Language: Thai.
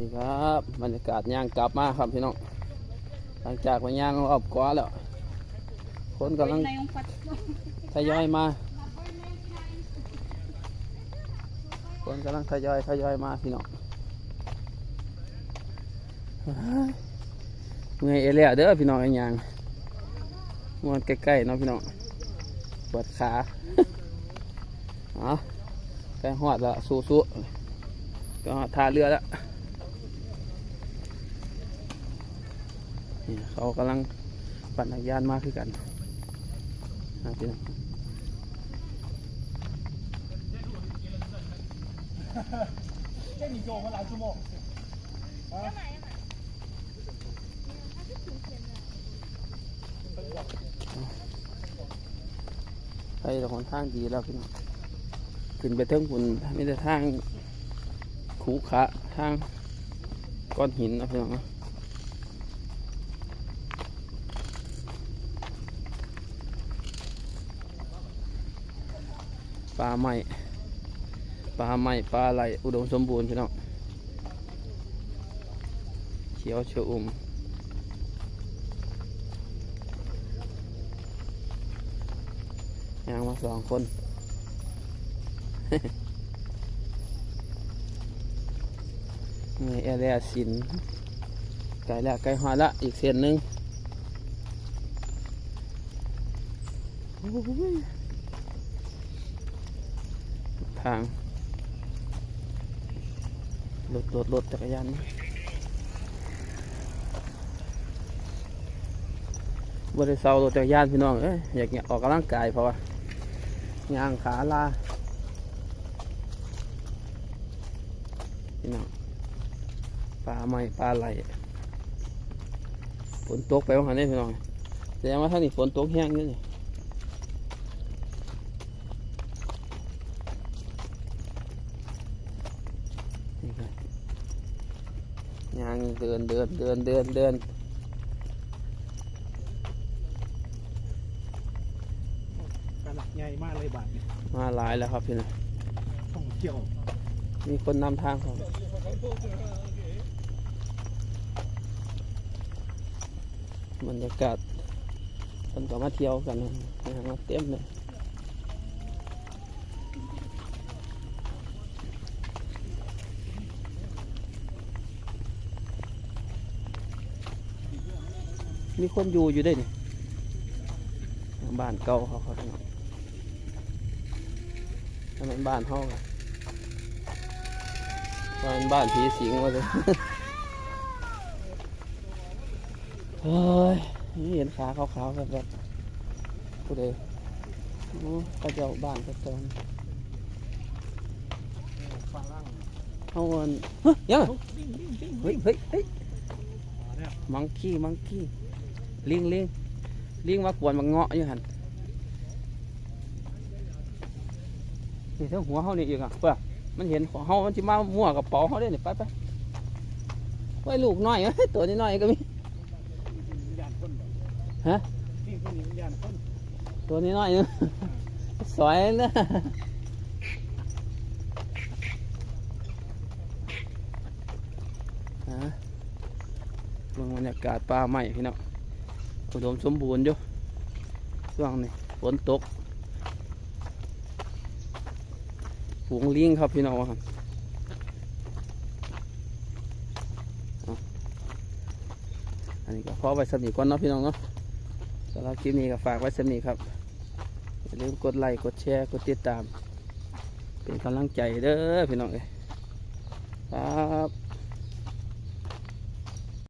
นี่ครับบรรยากาศย่างกลับมาครับพี่น้องหลังจากไปย่างรอบกว่าแล้ว คนกำลังทยอยมา คนกำลังทยอยทยอยมาพี่น้องเมื่อยเอเลียเด้อพี่น้องไอ้ยางมวนใกล้ๆเนาะพี่น้องปวดขาเอใกล้หอดแล้วสู้ๆก็ท่าเรือแล้ว นี่เขากำลังปั่นจักรยานมาคือกันนะพี่น้อง 这你给我们来字幕。 ไปแต่หนทางดีแล้วพี่น้องขึ้นไปเทิงฝุ่นมีแต่ทางขูขะทางก้อนหินนะพี่น้อง ปลาไหม้ปลาไหม้ปลาไหลอุดมสมบูรณ์พี่น้องเขียวเชออุ่มยางมาสองคนนี่แอร์แลสินไก่ละไก่หอดละอีกเส้นหนึ่ง ทางรถรถรถจักรยานบริเซารถจักรยานพี่น้องเอ้ยอยากออกกำลังกายเพราะว่ายางขาลาพี่น้องปลาไม่ปลาไหลฝนตกไปว่าหันได้พี่น้องแสดงว่าท่านี่ฝนตกแห้งเยอะนี่นี่ครับ ยางเดินเดินเดินเดินเดินกันใหญ่มากเลยบาทเนี่ยมาหลายแล้วครับพี่น้องท่องเที่ยวมีคนนำทางครับบรรยากาศคนก็มาเที่ยวกันนะมาเต็มเลย มีคนอยู่อยู่ได้นี่บ้านเก่าเขาเขาเนาะถ้าเป็นบ้านเขาอะบ้านบ้านผีสิงมาเลยเฮ้ยนี่เห็นขาขาวๆแบบแบบผู้ใดโอ้กระเจ้าบ้านกระเจ้าฝรั่งเอาอันเฮ้ยยังวิ่งวิ่งวิ่งเฮ้ยเฮ้ยเฮ้ยมาเนี่ยมังคีมังคี ลิงลิงลิงมากวนมาเงาะอยู่หันนี่เท่าหัวเขานี่อีกอะเปล่ามันเห็นของเขามันจะมามั่วกับเป๋าเขาได้นี่ไปไปไว้ลูกน้อยตัวนี้น้อยก็มีฮะตัวนี้น้อยนึงสวยนะฮะเบิ่งบรรยากาศป่าใหม่พี่น้อง อุดมสมบูรณ์อยู่ช่วงนี้ฝนตกฝูงลิงครับพี่น้องครับอันนี้ก็พอไว้สนิทก่อนเนาะพี่น้องเนาะสำหรับคลิปนี้ก็ฝากไว้สนิทครับอย่าลืมกดไลค์กดแชร์กดติดตาม เป็นกำลังใจเด้อพี่น้องเอ้ยครับ